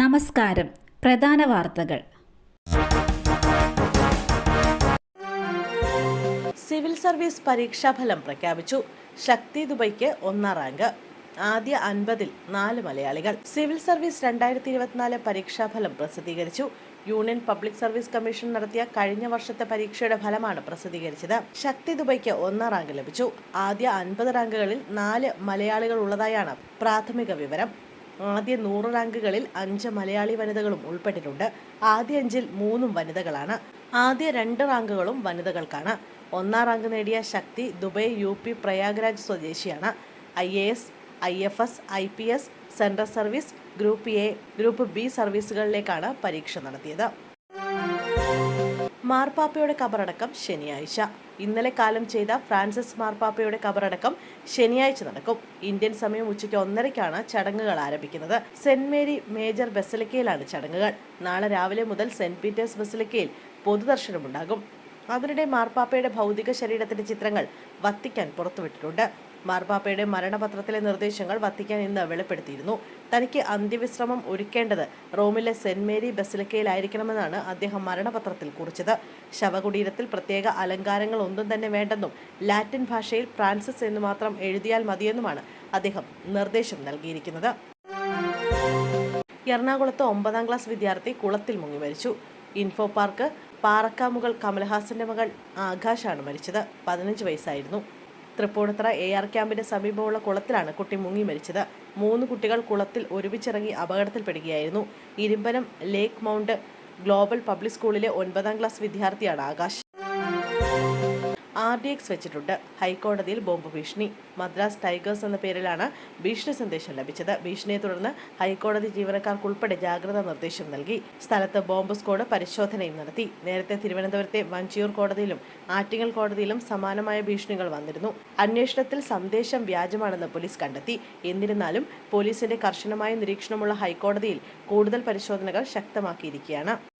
നമസ്കാരം. പ്രധാന വാർത്തകൾ. സിവിൽ സർവീസ് പരീക്ഷാഫലം പ്രഖ്യാപിച്ചു. ശക്തി ദുബൈക്ക് ഒന്നാം റാങ്ക്. ആദ്യ അൻപതിൽ നാല് മലയാളികൾ. സിവിൽ സർവീസ് രണ്ടായിരത്തി ഇരുപത്തിനാല് പരീക്ഷാഫലം പ്രസിദ്ധീകരിച്ചു. യൂണിയൻ പബ്ലിക് സർവീസ് കമ്മീഷൻ നടത്തിയ കഴിഞ്ഞ വർഷത്തെ പരീക്ഷയുടെ ഫലമാണ് പ്രസിദ്ധീകരിച്ചത്. ശക്തി ദുബൈക്ക് ഒന്നാം റാങ്ക് ലഭിച്ചു. ആദ്യ അൻപത് റാങ്കുകളിൽ നാല് മലയാളികൾ ഉള്ളതായാണ് പ്രാഥമിക വിവരം. ആദ്യ നൂറ് റാങ്കുകളിൽ അഞ്ച് മലയാളി വനിതകളും ഉൾപ്പെട്ടിട്ടുണ്ട്. ആദ്യ അഞ്ചിൽ മൂന്നും വനിതകളാണ്. ആദ്യ രണ്ട് റാങ്കുകളും വനിതകൾക്കാണ്. ഒന്നാം റാങ്ക് നേടിയ ശക്തി ദുബൈ യു പി പ്രയാഗ്രാജ് സ്വദേശിയാണ്. I A S I F S I P S central service group A group B സർവീസുകളിലേക്കാണ് പരീക്ഷ നടത്തിയത്. മാർപ്പാപ്പയുടെ കബറടക്കം ശനിയാഴ്ച. ഇന്നലെ കാലം ചെയ്ത ഫ്രാൻസിസ് മാർപ്പാപ്പയുടെ കബറടക്കം ശനിയാഴ്ച നടക്കും. ഇന്ത്യൻ സമയം ഉച്ചയ്ക്ക് ഒന്നരയ്ക്കാണ് ചടങ്ങുകൾ ആരംഭിക്കുന്നത്. സെന്റ് മേരി മേജർ ബസലിക്കയിലാണ് ചടങ്ങുകൾ. നാളെ രാവിലെ മുതൽ സെന്റ് പീറ്റേഴ്സ് ബസലിക്കയിൽ പൊതുദർശനമുണ്ടാകും. അതിനിടെ മാർപ്പാപ്പയുടെ ഭൗതിക ശരീരത്തിന്റെ ചിത്രങ്ങൾ വത്തിക്കാൻ പുറത്തുവിട്ടിട്ടുണ്ട്. മാർപ്പാപ്പയുടെ മരണപത്രത്തിലെ നിർദ്ദേശങ്ങൾ വത്തിക്കാൻ ഇന്ന് വെളിപ്പെടുത്തിയിരുന്നു. തനിക്ക് അന്ത്യവിശ്രമം ഒരുക്കേണ്ടത് റോമിലെ സെന്റ് മേരി ബസിലിക്കയിലായിരിക്കണമെന്നാണ് അദ്ദേഹം മരണപത്രത്തിൽ കുറിച്ചത്. ശവകുടീരത്തിൽ പ്രത്യേക അലങ്കാരങ്ങൾ ഒന്നും തന്നെ വേണ്ടെന്നും ലാറ്റിൻ ഭാഷയിൽ ഫ്രാൻസിസ് എന്ന് മാത്രം എഴുതിയാൽ മതിയെന്നുമാണ് അദ്ദേഹം നിർദ്ദേശം നൽകിയിരിക്കുന്നത്. എറണാകുളത്ത് ഒമ്പതാം ക്ലാസ് വിദ്യാർത്ഥി കുളത്തിൽ മുങ്ങി മരിച്ചു. ഇൻഫോ പാർക്ക് പാറക്കാമുകൾ കമൽഹാസന്റെ മകൾ ആകാശാണ് മരിച്ചത്. പതിനഞ്ച് വയസ്സായിരുന്നു. തൃപ്പൂണിത്തറ എ ആർ ക്യാമ്പിന്റെ സമീപമുള്ള കുളത്തിലാണ് കുട്ടി മുങ്ങി മരിച്ചത്. മൂന്ന് കുട്ടികൾ കുളത്തിൽ ഒരുമിച്ചിറങ്ങി അപകടത്തിൽപ്പെടുകയായിരുന്നു. Irumpanam lake mount global public സ്കൂളിലെ ഒൻപതാം ക്ലാസ് വിദ്യാർത്ഥിയാണ് ആകാശ്. ആർ ഡി എക്സ് വെച്ചിട്ടുണ്ട്. ഹൈക്കോടതിയിൽ ബോംബ് ഭീഷണി. മദ്രാസ് ടൈഗേഴ്സ് എന്ന പേരിലാണ് ഭീഷണി സന്ദേശം ലഭിച്ചത്. ഭീഷണിയെ തുടർന്ന് ഹൈക്കോടതി ജീവനക്കാർക്കുൾപ്പെടെ ജാഗ്രതാ നിർദ്ദേശം നൽകി. സ്ഥലത്ത് ബോംബ് സ്ക്വാഡ് പരിശോധനയും നടത്തി. നേരത്തെ തിരുവനന്തപുരത്തെ വഞ്ചിയൂർ കോടതിയിലും ആറ്റിങ്ങൽ കോടതിയിലും സമാനമായ ഭീഷണികൾ വന്നിരുന്നു. അന്വേഷണത്തിൽ സന്ദേശം വ്യാജമാണെന്ന് പോലീസ് കണ്ടെത്തി. എന്നിരുന്നാലും പോലീസിന്റെ കർശനമായ നിരീക്ഷണമുള്ള ഹൈക്കോടതിയിൽ കൂടുതൽ പരിശോധനകൾ ശക്തമാക്കിയിരിക്കുകയാണ്.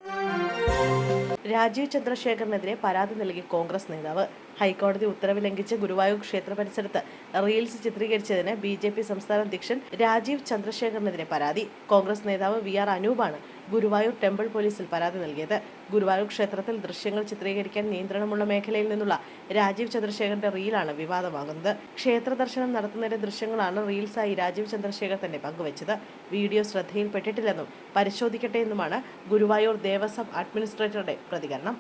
രാജീവ് ചന്ദ്രശേഖറിനെതിരെ പരാതി നൽകി കോൺഗ്രസ് നേതാവ്. ഹൈക്കോടതി ഉത്തരവ് ലംഘിച്ച് ഗുരുവായൂർ ക്ഷേത്ര പരിസരത്ത് റീൽസ് ചിത്രീകരിച്ചതിന് ബി ജെ പി സംസ്ഥാന അധ്യക്ഷൻ രാജീവ് ചന്ദ്രശേഖറിനെതിരെ പരാതി. കോൺഗ്രസ് നേതാവ് വി ആർ അനൂപാണ് ഗുരുവായൂർ ടെമ്പിൾ പോലീസിൽ പരാതി നൽകിയത്. ഗുരുവായൂർ ക്ഷേത്രത്തിൽ ദൃശ്യങ്ങൾ ചിത്രീകരിക്കാൻ നിയന്ത്രണമുള്ള മേഖലയിൽ നിന്നുള്ള രാജീവ് ചന്ദ്രശേഖറിന്റെ റീലാണ് വിവാദമാകുന്നത്. ക്ഷേത്ര ദർശനം നടത്തുന്നതിന്റെ ദൃശ്യങ്ങളാണ് റീൽസായി രാജീവ് ചന്ദ്രശേഖർ തന്നെ പങ്കുവച്ചത്. വീഡിയോ ശ്രദ്ധയിൽപ്പെട്ടിട്ടില്ലെന്നും പരിശോധിക്കട്ടെ എന്നുമാണ് ഗുരുവായൂർ ദേവസ്വം അഡ്മിനിസ്ട്രേറ്ററുടെ പ്രതികരണം.